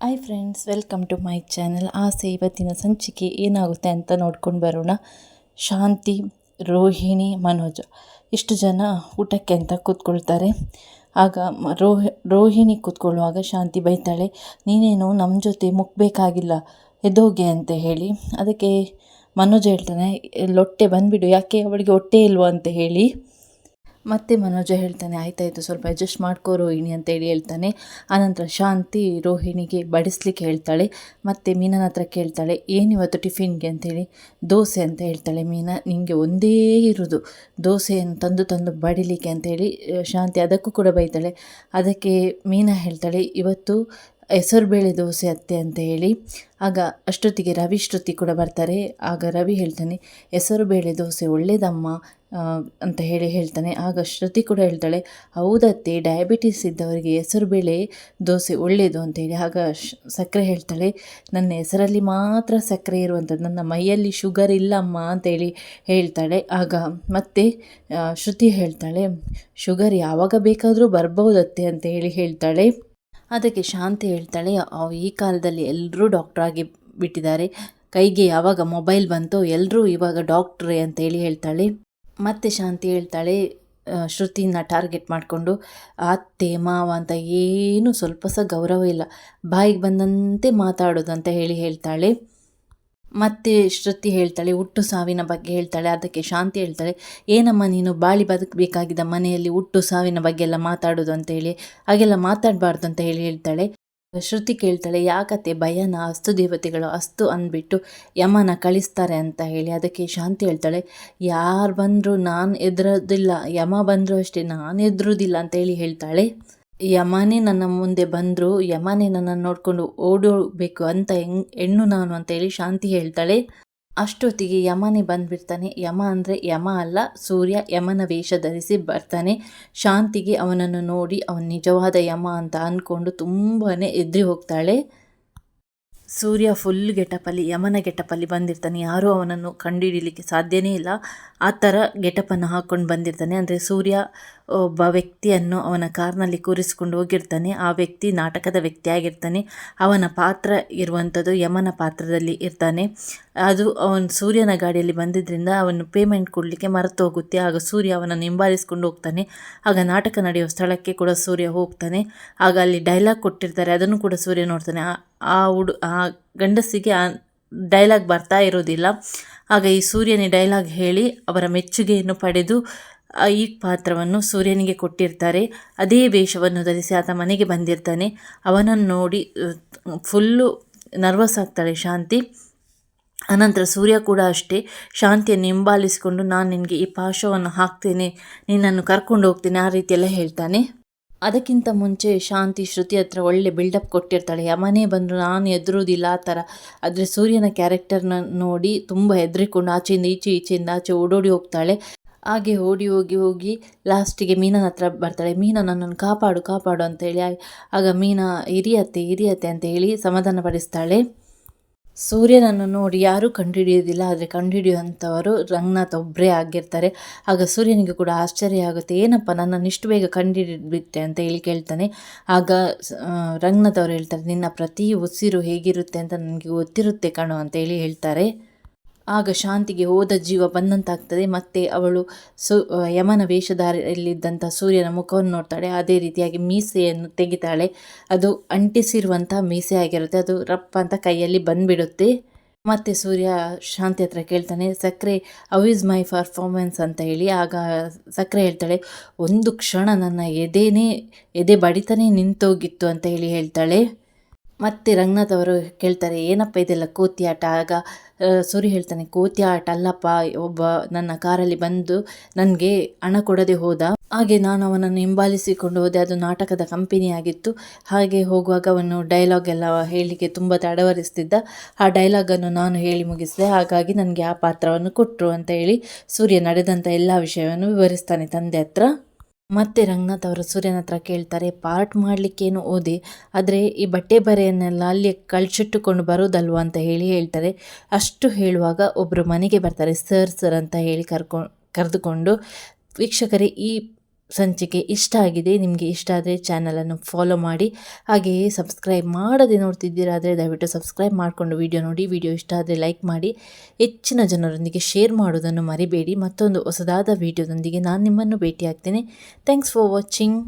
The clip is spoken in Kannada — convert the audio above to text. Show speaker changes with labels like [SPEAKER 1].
[SPEAKER 1] Hi friends welcome to my channel ಆಸೆ ಇವತ್ತಿನ ಸಂಚಿಕೆ ಏನಾಗುತ್ತೆ ಅಂತ ನೋಡ್ಕೊಂಡು ಬರೋಣ. ಶಾಂತಿ, ರೋಹಿಣಿ, ಮನೋಜ. ಇಷ್ಟು ಜನ ಊಟಕ್ಕೆ ಅಂತ ಕೂತ್ಕೊಳ್ತಾರೆ. ಆಗ ರೋಹಿ ರೋಹಿಣಿ ಕೂತ್ಕೊಳ್ಳುವಾಗ ಶಾಂತಿ ಬೈತಾಳೆ, ನೀನೇನು ನಮ್ಮ ಜೊತೆ ಮುಕ್ಬೇಕಾಗಿಲ್ಲ ಎದ್ದೋಗೆ ಅಂತ ಹೇಳಿ. ಅದಕ್ಕೆ ಮನೋಜ್ ಹೇಳ್ತಾನೆ, ಲೊಟ್ಟೆ ಬಂದುಬಿಡು, ಯಾಕೆ ಅವಳಿಗೆ ಹೊಟ್ಟೆ ಇಲ್ವೋ? ಅಂತ ಹೇಳಿ. ಮತ್ತೆ ಮನೋಜ ಹೇಳ್ತಾನೆ ಆಯ್ತಾಯ್ತು ಸ್ವಲ್ಪ ಅಡ್ಜಸ್ಟ್ ಮಾಡ್ಕೋ ರೋಹಿಣಿ ಅಂತೇಳಿ ಹೇಳ್ತಾನೆ. ಆನಂತರ ಶಾಂತಿ ರೋಹಿಣಿಗೆ ಬಡಿಸ್ಲಿಕ್ಕೆ ಹೇಳ್ತಾಳೆ. ಮತ್ತು ಮೀನನ ಹತ್ರ ಕೇಳ್ತಾಳೆ, ಏನಿವತ್ತು ಟಿಫಿನ್ಗೆ ಅಂತೇಳಿ ದೋಸೆ ಅಂತ ಹೇಳ್ತಾಳೆ ಮೀನಾ ನಿಮಗೆ ಒಂದೇ ಇರೋದು. ದೋಸೆಯನ್ನು ತಂದು ತಂದು ಬಡಿಲಿಕ್ಕೆ ಅಂತೇಳಿ ಶಾಂತಿ ಅದಕ್ಕೂ ಕೂಡ ಬೈತಾಳೆ. ಅದಕ್ಕೆ ಮೀನಾ ಹೇಳ್ತಾಳೆ, ಇವತ್ತು ಹೆಸರುಬೇಳೆ ದೋಸೆ ಅತ್ತೆ ಅಂತ ಹೇಳಿ. ಆಗ ಅಷ್ಟೊತ್ತಿಗೆ ರವಿ ಶ್ರುತಿ ಕೂಡ ಬರ್ತಾರೆ. ಆಗ ರವಿ ಹೇಳ್ತಾನೆ, ಹೆಸರುಬೇಳೆ ದೋಸೆ ಒಳ್ಳೇದಮ್ಮ. ಅಂತ ಹೇಳಿ ಹೇಳ್ತಾನೆ. ಆಗ ಶ್ರುತಿ ಕೂಡ ಹೇಳ್ತಾಳೆ, ಹೌದತ್ತೆ ಡಯಾಬಿಟೀಸ್ ಇದ್ದವರಿಗೆ ಹೆಸರುಬೇಳೆ ದೋಸೆ ಒಳ್ಳೆಯದು ಅಂತೇಳಿ ಆಗ ಸಕ್ಕರೆ ಹೇಳ್ತಾಳೆ, ನನ್ನ ಹೆಸರಲ್ಲಿ ಮಾತ್ರ ಸಕ್ಕರೆ ಇರುವಂಥದ್ದು, ನನ್ನ ಮೈಯಲ್ಲಿ ಶುಗರ್ ಇಲ್ಲಮ್ಮ ಅಂತೇಳಿ ಹೇಳ್ತಾಳೆ. ಆಗ ಮತ್ತೆ ಶ್ರುತಿ ಹೇಳ್ತಾಳೆ ಶುಗರ್ ಯಾವಾಗ ಬೇಕಾದರೂ ಬರ್ಬೋದತ್ತೆ ಅಂತ ಹೇಳಿ ಹೇಳ್ತಾಳೆ. ಅದಕ್ಕೆ ಶಾಂತಿ ಹೇಳ್ತಾಳೆ ಈ ಕಾಲದಲ್ಲಿ ಎಲ್ಲರೂ ಡಾಕ್ಟರ್ ಆಗಿ ಬಿಟ್ಟಿದ್ದಾರೆ. ಕೈಗೆ ಯಾವಾಗ ಮೊಬೈಲ್ ಬಂತೋ ಎಲ್ಲರೂ ಇವಾಗ ಡಾಕ್ಟ್ರೇ ಅಂತೇಳಿ ಹೇಳ್ತಾಳೆ. ಮತ್ತೆ ಶಾಂತಿ ಹೇಳ್ತಾಳೆ ಶ್ರುತಿನ ಟಾರ್ಗೆಟ್ ಮಾಡಿಕೊಂಡು, ಅತ್ತೆ, ಮಾವ ಅಂತ ಏನು ಸ್ವಲ್ಪ ಸಹ ಗೌರವ ಇಲ್ಲ. ಬಾಯಿಗೆ ಬಂದಂತೆ ಮಾತಾಡೋದು ಅಂತ ಹೇಳಿ ಹೇಳ್ತಾಳೆ. ಮತ್ತೆ ಶ್ರುತಿ ಹೇಳ್ತಾಳೆ, ಹುಟ್ಟು ಸಾವಿನ ಬಗ್ಗೆ ಹೇಳ್ತಾಳೆ. ಅದಕ್ಕೆ ಶಾಂತಿ ಹೇಳ್ತಾಳೆ, ಏನಮ್ಮ ನೀನು ಬಾಳಿ ಬದುಕಬೇಕಾಗಿದ್ದ ಮನೆಯಲ್ಲಿ ಹುಟ್ಟು ಸಾವಿನ ಬಗ್ಗೆ ಎಲ್ಲ ಮಾತಾಡೋದು ಅಂತ ಹೇಳಿ, ಹಾಗೆಲ್ಲ ಮಾತಾಡಬಾರ್ದು ಅಂತ ಹೇಳಿ ಹೇಳ್ತಾಳೆ. ಶ್ರುತಿ ಕೇಳ್ತಾಳೆ, ಯಾಕತ್ತೆ ಭಯನ? ಅಸ್ತು ದೇವತೆಗಳು ಅಸ್ತು ಅಂದ್ಬಿಟ್ಟು ಯಮನ ಕಳಿಸ್ತಾರೆ ಅಂತ ಹೇಳಿ ಅದಕ್ಕೆ ಶಾಂತಿ ಹೇಳ್ತಾಳೆ, ಯಾರು ಬಂದರೂ ನಾನು ಎದುರೋದಿಲ್ಲ, ಯಮ ಬಂದರೂ ಅಷ್ಟೇ, ನಾನು ಎದುರೋದಿಲ್ಲ ಅಂತ ಹೇಳಿ ಹೇಳ್ತಾಳೆ, ಯಮನೇ ನನ್ನ ಮುಂದೆ ಬಂದರು, ಯಮನೇ ನನ್ನನ್ನು ನೋಡಿಕೊಂಡು ಓಡೋಬೇಕು ಅಂತ ಹೆಂಗ್, ಹೆಣ್ಣು ನಾನು ಅಂತ ಹೇಳಿ ಶಾಂತಿ ಹೇಳ್ತಾಳೆ ಅಷ್ಟೊತ್ತಿಗೆ ಯಮನೇ ಬಂದ್ಬಿಡ್ತಾನೆ. ಯಮ ಅಂದರೆ ಯಮ ಅಲ್ಲ, ಸೂರ್ಯ ಯಮನ ವೇಷ ಧರಿಸಿ ಬರ್ತಾನೆ. ಶಾಂತಿಗೆ ಅವನನ್ನು ನೋಡಿ ಅವನು ನಿಜವಾದ ಯಮ ಅಂತ ಅಂದ್ಕೊಂಡು ತುಂಬಾ ಎದ್ರಿ ಹೋಗ್ತಾಳೆ. ಸೂರ್ಯ ಫುಲ್ ಗೆಟಪಲ್ಲಿ, ಯಮನ ಗೆಟಪಲ್ಲಿ ಬಂದಿರ್ತಾನೆ. ಯಾರೂ ಅವನನ್ನು ಕಂಡುಹಿಡಿಯಲಿಕ್ಕೆ ಸಾಧ್ಯನೇ ಇಲ್ಲ. ಆ ಥರ ಗೆಟಪನ್ನು ಹಾಕ್ಕೊಂಡು ಬಂದಿರ್ತಾನೆ. ಅಂದರೆ ಸೂರ್ಯ ಒಬ್ಬ ವ್ಯಕ್ತಿಯನ್ನು ಅವನ ಕಾರ್ನಲ್ಲಿ ಕೂರಿಸಿಕೊಂಡು ಹೋಗಿರ್ತಾನೆ. ಆ ವ್ಯಕ್ತಿ ನಾಟಕದ ವ್ಯಕ್ತಿಯಾಗಿರ್ತಾನೆ. ಅವನ ಪಾತ್ರ ಇರುವಂಥದ್ದು ಯಮನ ಪಾತ್ರದಲ್ಲಿ ಇರ್ತಾನೆ. ಅದು ಅವನು ಸೂರ್ಯನ ಗಾಡಿಯಲ್ಲಿ ಬಂದಿದ್ದರಿಂದ ಅವನು ಪೇಮೆಂಟ್ ಕೊಡಲಿಕ್ಕೆ ಮರೆತು ಹೋಗುತ್ತೆ ಆಗ ಸೂರ್ಯ ಅವನನ್ನು ಹಿಂಬಾಲಿಸ್ಕೊಂಡು ಹೋಗ್ತಾನೆ. ಆಗ ನಾಟಕ ನಡೆಯುವ ಸ್ಥಳಕ್ಕೆ ಕೂಡ ಸೂರ್ಯ ಹೋಗ್ತಾನೆ. ಆಗ ಅಲ್ಲಿ ಡೈಲಾಗ್ ಕೊಟ್ಟಿರ್ತಾರೆ. ಅದನ್ನು ಕೂಡ ಸೂರ್ಯ ನೋಡ್ತಾನೆ. ಆ- ಹುಡು, ಆ ಗಂಡಸಿಗೆ ಆ ಡೈಲಾಗ್ ಬರ್ತಾ ಇರೋದಿಲ್ಲ ಆಗ ಈ ಸೂರ್ಯನೇ ಡೈಲಾಗ್ ಹೇಳಿ ಅವರ ಮೆಚ್ಚುಗೆಯನ್ನು ಪಡೆದು ಈ ಪಾತ್ರವನ್ನು ಸೂರ್ಯನಿಗೆ ಕೊಟ್ಟಿರ್ತಾರೆ. ಅದೇ ವೇಷವನ್ನು ಧರಿಸಿ ಆತ ಮನೆಗೆ ಬಂದಿರ್ತಾನೆ. ಅವನನ್ನು ನೋಡಿ, ಫುಲ್ಲು ನರ್ವಸ್ ಆಗ್ತಾಳೆ ಶಾಂತಿ. ಅನಂತರ ಸೂರ್ಯ ಕೂಡ ಅಷ್ಟೇ. ಶಾಂತಿಯನ್ನು ಹಿಂಬಾಲಿಸಿಕೊಂಡು, ನಾನು ನಿನಗೆ ಈ ಪಾಶವನ್ನು ಹಾಕ್ತೇನೆ. ನಿನ್ನನ್ನು ಕರ್ಕೊಂಡು ಹೋಗ್ತೇನೆ, ಆ ರೀತಿಯೆಲ್ಲ ಹೇಳ್ತಾನೆ. ಅದಕ್ಕಿಂತ ಮುಂಚೆ ಶಾಂತಿ ಶ್ರುತಿ ಹತ್ರ ಒಳ್ಳೆ ಬಿಲ್ಡಪ್ ಕೊಟ್ಟಿರ್ತಾಳೆ. ಯಮನೆ ಬಂದು ನಾನು ಎದುರುವುದಿಲ್ಲ ಆ ಥರ. ಆದರೆ ಸೂರ್ಯನ ಕ್ಯಾರೆಕ್ಟರ್ನ ನೋಡಿ ತುಂಬ ಹೆದರಿಕೊಂಡು ಆಚೆಯಿಂದ ಈಚೆ ಈಚೆಯಿಂದ ಆಚೆ ಓಡೋಡಿ ಹೋಗ್ತಾಳೆ. ಹಾಗೆ ಓಡಿ ಹೋಗಿ ಹೋಗಿ ಲಾಸ್ಟಿಗೆ ಮೀನನ ಹತ್ರ ಬರ್ತಾಳೆ. ಮೀನ, ನನ್ನನ್ನು ಕಾಪಾಡು ಕಾಪಾಡು ಅಂತೇಳಿ ಆಗ ಮೀನಾ ಹಿರಿಯತ್ತೆ ಹಿರಿಯತ್ತೆ ಅಂತ ಹೇಳಿ ಸಮಾಧಾನ ಪಡಿಸ್ತಾಳೆ ಸೂರ್ಯನನ್ನು ನೋಡಿ ಯಾರೂ ಕಂಡುಹಿಡಿಯೋದಿಲ್ಲ ಆದರೆ ಕಂಡುಹಿಡಿಯುವಂಥವರು ರಂಗನಾಥ್ ಒಬ್ಬರೇ ಆಗಿರ್ತಾರೆ. ಆಗ ಸೂರ್ಯನಿಗೆ ಕೂಡ ಆಶ್ಚರ್ಯ ಆಗುತ್ತೆ, ಏನಪ್ಪ ನನ್ನನ್ನು ಇಷ್ಟು ಬೇಗ ಕಂಡುಹಿಡಿದ್ಬಿಟ್ಟೆ ಅಂತ ಹೇಳಿ ಕೇಳ್ತಾನೆ. ಆಗ ರಂಗನಾಥ್ ಅವರು ಹೇಳ್ತಾರೆ, ನಿನ್ನ ಪ್ರತಿ ಉಸಿರು ಹೇಗಿರುತ್ತೆ ಅಂತ ನನಗೆ ಗೊತ್ತಿರುತ್ತೆ ಕಣೋ ಅಂತ ಹೇಳಿ ಹೇಳ್ತಾರೆ. ಆಗ ಶಾಂತಿಗೆ ಹೋದ ಜೀವ ಬಂದಂತಾಗ್ತದೆ. ಮತ್ತೆ ಅವಳು ಸು ಯಮನ ವೇಷಧಾರಿಯಲ್ಲಿದ್ದಂಥ ಸೂರ್ಯನ ಮುಖವನ್ನು ನೋಡ್ತಾಳೆ. ಅದೇ ರೀತಿಯಾಗಿ ಮೀಸೆಯನ್ನು ತೆಗಿತಾಳೆ. ಅದು ಅಂಟಿಸಿರುವಂಥ ಮೀಸೆ ಆಗಿರುತ್ತೆ. ಅದು ರಪ್ಪ ಅಂತ ಕೈಯಲ್ಲಿ ಬಂದುಬಿಡುತ್ತೆ. ಮತ್ತೆ ಸೂರ್ಯ ಶಾಂತಿ ಹತ್ರ ಕೇಳ್ತಾನೆ ಸಕ್ಕರೆ ಅವ್ ಇಸ್ ಮೈ ಪರ್ಫಾರ್ಮೆನ್ಸ್ ಅಂತ ಹೇಳಿ. ಆಗ ಸಕ್ಕರೆ ಹೇಳ್ತಾಳೆ, ಒಂದು ಕ್ಷಣ ನನ್ನ ಎದೆನೇ, ಎದೆ ಬಡಿತಾನೆ ನಿಂತೋಗಿತ್ತು ಅಂತ ಹೇಳಿ ಹೇಳ್ತಾಳೆ. ಮತ್ತೆ ರಂಗನಾಥ್ ಅವರು ಕೇಳ್ತಾರೆ, ಏನಪ್ಪ ಇದೆಲ್ಲ ಕೋತಿ ಆಟ? ಆಗ ಸೂರಿ ಹೇಳ್ತಾನೆ, ಕೋತಿ ಆಟ ಅಲ್ಲಪ್ಪ, ಒಬ್ಬ ನನ್ನ ಕಾರಲ್ಲಿ ಬಂದು ನನಗೆ ಹಣ ಕೊಡದೆ ಹೋದ. ಹಾಗೆ ನಾನು ಅವನನ್ನು ಹಿಂಬಾಲಿಸಿಕೊಂಡು ಹೋದೆ, ಅದು ನಾಟಕದ ಕಂಪನಿ ಆಗಿತ್ತು. ಹಾಗೆ ಹೋಗುವಾಗ ಅವನು ಡೈಲಾಗ್ ಎಲ್ಲ ಹೇಳಲಿಕ್ಕೆ ತುಂಬ ತಡವರಿಸ್ತಿದ್ದ. ಆ ಡೈಲಾಗನ್ನು ನಾನು ಹೇಳಿ ಮುಗಿಸಿದೆ. ಹಾಗಾಗಿ ನನಗೆ ಆ ಪಾತ್ರವನ್ನು ಕೊಟ್ಟರು ಅಂತ ಹೇಳಿ ಸೂರ್ಯ ನಡೆದಂಥ ಎಲ್ಲ ವಿಷಯವನ್ನು ವಿವರಿಸ್ತಾನೆ ತಂದೆ ಹತ್ರ. ಮತ್ತೆ ರಂಗನಾಥ್ ಅವರು ಸೂರ್ಯನ ಹತ್ರ ಕೇಳ್ತಾರೆ, ಪಾರ್ಟ್ ಮಾಡಲಿಕ್ಕೇನು ಓದಿ? ಆದರೆ ಈ ಬಟ್ಟೆ ಬರೆಯನ್ನೆಲ್ಲ ಅಲ್ಲಿ ಕಳ್ಸಿಟ್ಟುಕೊಂಡು ಬರೋದಲ್ವ? ಅಂತ ಹೇಳಿ ಹೇಳ್ತಾರೆ. ಅಷ್ಟು ಹೇಳುವಾಗ ಒಬ್ಬರು ಮನೆಗೆ ಬರ್ತಾರೆ, ಸರ್ ಸರ್ ಅಂತ ಹೇಳಿ ಕರ್ಕೊಂಡು ಕರೆದುಕೊಂಡು, ವೀಕ್ಷಕರೇ, ಈ ಸಂಚಿಕೆ ಇಷ್ಟ ಆಗಿದೆ, ನಿಮಗೆ ಇಷ್ಟ ಆದರೆ ಚಾನಲನ್ನು ಫಾಲೋ ಮಾಡಿ, ಹಾಗೆಯೇ ಸಬ್ಸ್ಕ್ರೈಬ್ ಮಾಡದೆ ನೋಡ್ತಿದ್ದೀರಾದರೆ ದಯವಿಟ್ಟು ಸಬ್ಸ್ಕ್ರೈಬ್ ಮಾಡಿಕೊಂಡು ವಿಡಿಯೋ ನೋಡಿ ವಿಡಿಯೋ ಇಷ್ಟ ಆದರೆ ಲೈಕ್ ಮಾಡಿ, ಹೆಚ್ಚಿನ ಜನರೊಂದಿಗೆ ಶೇರ್ ಮಾಡೋದನ್ನು ಮರಿಬೇಡಿ. ಮತ್ತೊಂದು ಹೊಸದಾದ ವಿಡಿಯೋದೊಂದಿಗೆ ನಾನು ನಿಮ್ಮನ್ನು ಭೇಟಿಯಾಗ್ತೇನೆ. Thanks for watching